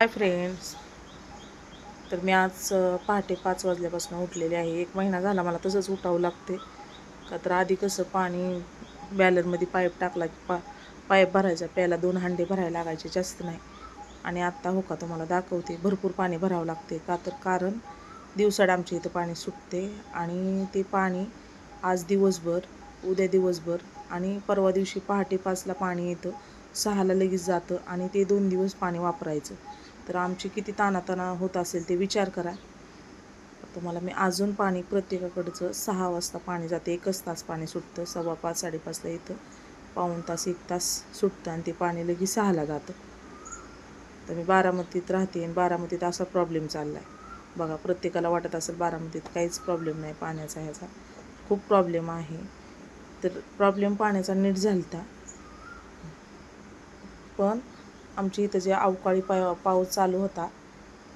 Hi friends तर मी आज पहाटे पाच वाजल्यापासून उठलेले आहे. एक महिना झाला मला तसंच उठावं लागते का तर आधी कसं पाणी बॅलरमध्ये पाईप टाकला की पा पाईप भरायचा. प्यायला दोन हांडे भरायला लागायचे जास्त नाही. आणि आत्ता हो का तुम्हाला दाखवते भरपूर पाणी भरावं लागते का तर कारण दिवसाड आमच्या इथं पाणी सुटते आणि ते पाणी आज दिवसभर उद्या दिवसभर आणि परवा दिवशी पहाटे पाचला पाणी येतं. सहाला लगेच जातं आणि ते दोन दिवस पाणी वापरायचं. तर आमची किती ताणाताणा होत असेल ते विचार करा. तुम्हाला मी अजून पाणी प्रत्येकाकडचं सहा वाजता पाणी जाते एकच तास पाणी सुटतं सव्वा पाच साडेपाचला येतं पाऊण तास एक तास सुटतं आणि ते पाणी लगेच सहाला जातं. तर मी बारामतीत राहते आणि बारामतीत असा प्रॉब्लेम चालला आहे बघा प्रत्येकाला वाटत असेल बारामतीत काहीच प्रॉब्लेम नाही पाण्याचा ह्याचा. खूप प्रॉब्लेम आहे. तर प्रॉब्लेम पाण्याचा नीट झालता. पण आमच्या इथं जे अवकाळी पा पाऊस चालू होता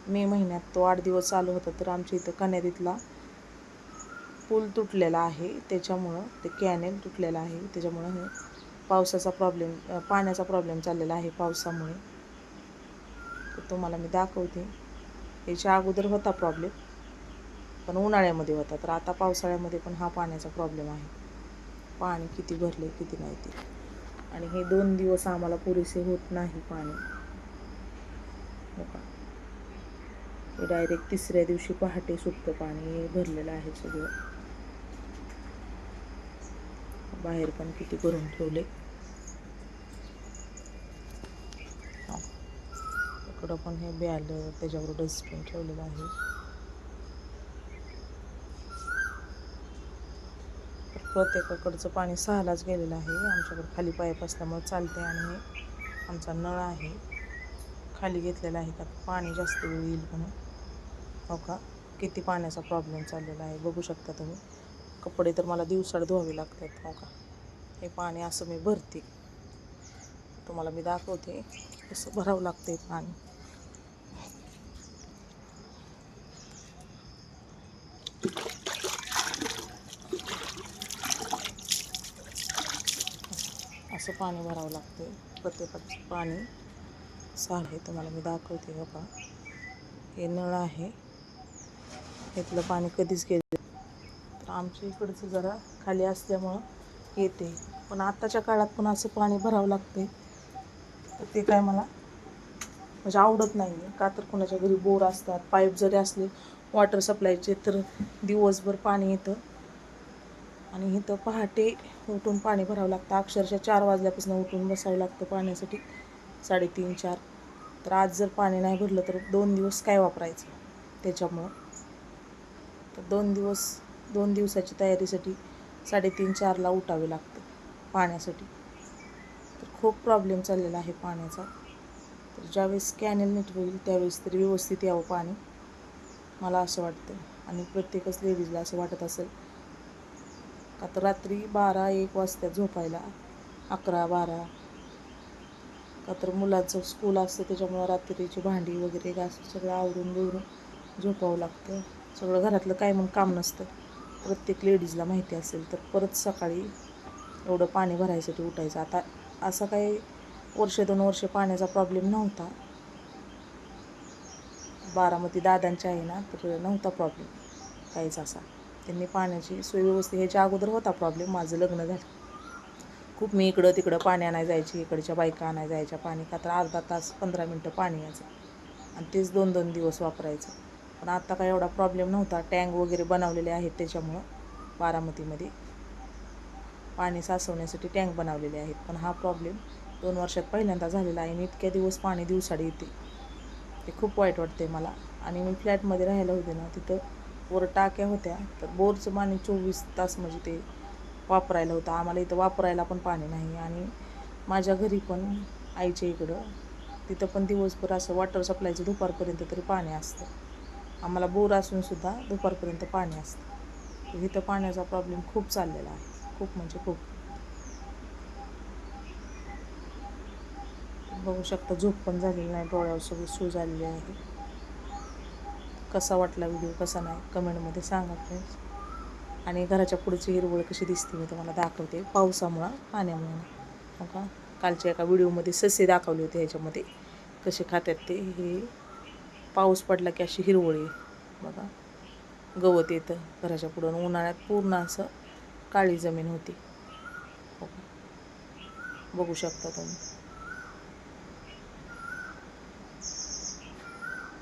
मे महिन्यात तो आठ दिवस चालू होता तर आमच्या इथं कन्यादीतला पूल तुटलेला आहे. त्याच्यामुळं ते कॅनेल तुटलेला आहे. त्याच्यामुळं हे पावसाचा प्रॉब्लेम पाण्याचा प्रॉब्लेम चाललेला आहे पावसामुळे. तर तुम्हाला मी दाखवते. याच्या अगोदर होता प्रॉब्लेम पण उन्हाळ्यामध्ये होता. तर आता पावसाळ्यामध्ये पण हा पाण्याचा प्रॉब्लेम आहे. पाणी किती भरले किती नाही ते. आणि हे दोन दिवस आम्हाला पुरेसे होत नाही पाणी. हो का? हे डायरेक्ट तिसऱ्या दिवशी पहाटे सुटतं पाणी भरलेलं आहे सगळं. बाहेर पण किती भरून ठेवले. इकडं पण हे ब्यालं त्याच्यावर डस्टबिन ठेवलेलं आहे. प्रत्येकाकडचं पाणी सहालाच गेलेलं आहे. आमच्याकडे खाली पाईप असल्यामुळे चालते आणि हे आमचा नळ आहे. खाली घेतलेला आहे का? पाणी जास्त वेळ येईल म्हणून. हो का? किती पाण्याचा प्रॉब्लेम चाललेला आहे? बघू शकता तुम्ही. कपडे तर मला दिवसाड धुवावे लागतात. हो का? हे पाणी असं मी भरते. तुम्हाला मी दाखवते. कसं भरावं लागते पाणी. असं पाणी भरावं लागते प्रत्येकाचं पाणी. साल आहे तुम्हाला मी दाखवते बघा हे नळ आहे. इथलं पाणी कधीच गेलं तर आमच्या इकडचं जरा खाली असल्यामुळं येते. पण आत्ताच्या काळात पण असं पाणी भरावं लागते तर ते काय मला म्हणजे आवडत नाही आहे का तर कोणाच्या घरी बोर असतात पाईप जरी असले वॉटर सप्लायचे तर दिवसभर पाणी येतं. आणि इथं पहाटे उठून पाणी भरावं लागतं. अक्षरशः चार वाजल्यापासून उठून बसावं लागतं पाण्यासाठी. साडेतीन चार. तर आज जर पाणी नाही भरलं तर दोन दिवस काय वापरायचं? त्याच्यामुळं. तर दोन दिवस दोन दिवसाची तयारीसाठी साडेतीन चारला उठावे लागतं पाण्यासाठी. तर खूप प्रॉब्लेम चाललेला आहे पाण्याचा. तर ज्यावेळेस कॅनेल नीट होईल त्यावेळेस तरी व्यवस्थित यावं पाणी. मला असं वाटतं. आणि प्रत्येकच लेडीजला असं वाटत असेल का तर रात्री बारा एक वाजता झोपायला अकरा बारा. का तर मुलांचं स्कूल असतं त्याच्यामुळं रात्रीची भांडी वगैरे असं सगळं आवरून बिवरून झोपावं लागतं. सगळं घरातलं काय मग काम नसतं. प्रत्येक लेडीजला माहिती असेल तर परत सकाळी एवढं पाणी भरायसाठी उठायचं. आता असा काही वर्ष दोन वर्ष पाण्याचा प्रॉब्लेम नव्हता. बारामती दादांच्या आहे ना तर नव्हता प्रॉब्लेम काहीच असा. त्यांनी पाण्याची सोय व्यवस्थित ह्याच्या अगोदर होता प्रॉब्लेम माझं लग्न झालं. खूप मी इकडं तिकडं पाणी आणाय जायची इकडच्या बायका आणाय जायच्या पाणी का तर अर्धा तास पंधरा मिनटं पाणी यायचं. आणि तेच दोन दोन दिवस वापरायचं. पण आत्ता काय एवढा प्रॉब्लेम नव्हता. टँक वगैरे बनवलेले आहेत त्याच्यामुळं बारामतीमध्ये. पाणी साचवण्यासाठी टँक बनवलेले आहेत. पण हा प्रॉब्लेम दोन वर्षात पहिल्यांदा झालेला आहे आणि इतक्या दिवस पाणी दिवसाडी येते. ते खूप वाईट वाटते मला. आणि मी फ्लॅटमध्ये राहायला होते ना तिथं वर टाक्या होत्या. तर बोरचं पाणी चोवीस तास म्हणजे ते वापरायला होतं. आम्हाला इथं वापरायला पण पाणी नाही. आणि माझ्या घरी पण आईच्या इकडं तिथं पण दिवसभर असं वॉटर सप्लायचं दुपारपर्यंत तरी पाणी असतं. आम्हाला बोर असूनसुद्धा दुपारपर्यंत पाणी असतं. इथं पाण्याचा प्रॉब्लेम खूप चाललेला आहे. खूप म्हणजे खूप. बघू शकता झोप पण झालेली नाही. डोळ्यावर सगळी सू झालेली आहे. कसा वाटला व्हिडिओ कसा नाही कमेंटमध्ये सांगा फ्रेंड्स आणि घराच्या पुढची हिरवळ कशी दिसते मी तुम्हाला दाखवते. पावसामुळं पाण्यामुळं बघा हो का? कालच्या एका व्हिडिओमध्ये ससे दाखवले होते ह्याच्यामध्ये. कसे खात्यात ते? हे पाऊस पडला की अशी हिरवळ बघा. गवत येतं घराच्या पुढं उन्हाळ्यात पूर्ण असं काळी जमीन होती. हो बघू शकता तुम्ही.